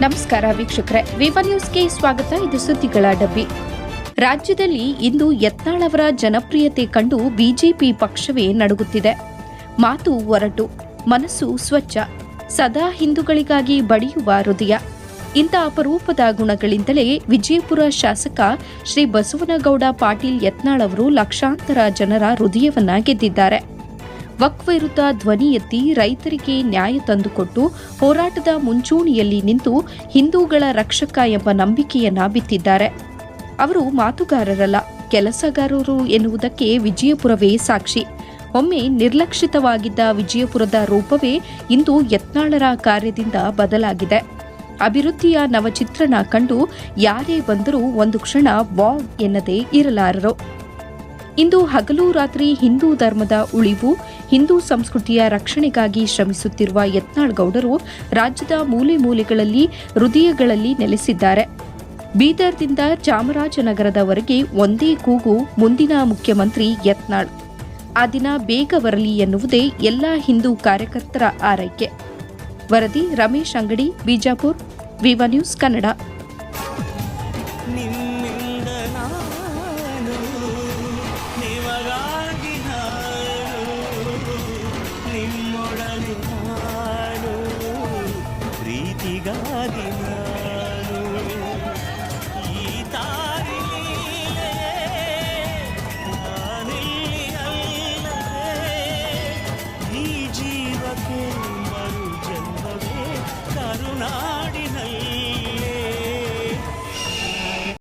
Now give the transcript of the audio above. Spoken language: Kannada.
ನಮಸ್ಕಾರ ವೀಕ್ಷಕರೇ, ವಿವ ನ್ಯೂಸ್ಗೆ ಸ್ವಾಗತ, ಇದು ಸುದ್ದಿಗಳ ಡಬ್ಬಿ. ರಾಜ್ಯದಲ್ಲಿ ಇಂದು ಯತ್ನಾಳ್ ಅವರ ಜನಪ್ರಿಯತೆ ಕಂಡು ಬಿಜೆಪಿ ಪಕ್ಷವೇ ನಡುಗುತ್ತಿದೆ. ಮಾತು ಒರಟು, ಮನಸ್ಸು ಸ್ವಚ್ಛ, ಸದಾ ಹಿಂದೂಗಳಿಗಾಗಿ ಬಡಿಯುವ ಹೃದಯ. ಇಂಥ ಅಪರೂಪದ ಗುಣಗಳಿಂದಲೇ ವಿಜಯಪುರ ಶಾಸಕ ಶ್ರೀ ಬಸವನಗೌಡ ಪಾಟೀಲ್ ಯತ್ನಾಳ್ ಅವರು ಲಕ್ಷಾಂತರ ಜನರ ಹೃದಯವನ್ನ ಗೆದ್ದಿದ್ದಾರೆ. ವಕ್ ವಿರುದ್ಧ ಧ್ವನಿ ಎತ್ತಿ ರೈತರಿಗೆ ನ್ಯಾಯ ತಂದುಕೊಟ್ಟು ಹೋರಾಟದ ಮುಂಚೂಣಿಯಲ್ಲಿ ನಿಂತು ಹಿಂದೂಗಳ ರಕ್ಷಕ ಎಂಬ ನಂಬಿಕೆಯನ್ನ ಬಿತ್ತಿದ್ದಾರೆ. ಅವರು ಮಾತುಗಾರರಲ್ಲ, ಕೆಲಸಗಾರರು ಎನ್ನುವುದಕ್ಕೆ ವಿಜಯಪುರವೇ ಸಾಕ್ಷಿ. ಒಮ್ಮೆ ನಿರ್ಲಕ್ಷಿತವಾಗಿದ್ದ ವಿಜಯಪುರದ ರೂಪವೇ ಇಂದು ಯತ್ನಾಳರ ಕಾರ್ಯದಿಂದ ಬದಲಾಗಿದೆ. ಅಭಿವೃದ್ಧಿಯ ನವಚಿತ್ರಣ ಕಂಡು ಯಾರೇ ಬಂದರೂ ಒಂದು ಕ್ಷಣ ವಾವ್ ಎನ್ನದೇ ಇರಲಾರರು. ಇಂದು ಹಗಲು ರಾತ್ರಿ ಹಿಂದೂ ಧರ್ಮದ ಉಳಿವು, ಹಿಂದೂ ಸಂಸ್ಕೃತಿಯ ರಕ್ಷಣೆಗಾಗಿ ಶ್ರಮಿಸುತ್ತಿರುವ ಯತ್ನಾಳ್ ಗೌಡರು ರಾಜ್ಯದ ಮೂಲೆ ಮೂಲೆಗಳಲ್ಲಿ ಹೃದಯಗಳಲ್ಲಿ ನೆಲೆಸಿದ್ದಾರೆ. ಬೀದರ್ದಿಂದ ಚಾಮರಾಜನಗರದವರೆಗೆ ಒಂದೇ ಕೂಗು ಮುಂದಿನ ಮುಖ್ಯಮಂತ್ರಿ ಯತ್ನಾಳ್. ಆ ದಿನ ಬೇಗ ಬರಲಿ ಎನ್ನುವುದೇ ಎಲ್ಲ ಹಿಂದೂ ಕಾರ್ಯಕರ್ತರ ಆರೈಕೆ. ವರದಿ ರಮೇಶ್ ಅಂಗಡಿ, ಬಿಜಾಪುರ್, ವಿವಾ ನ್ಯೂಸ್ ಕನ್ನಡ. గాలినాను ఈ తారి ఈ జీవకే మరు జన్మవే కరుణా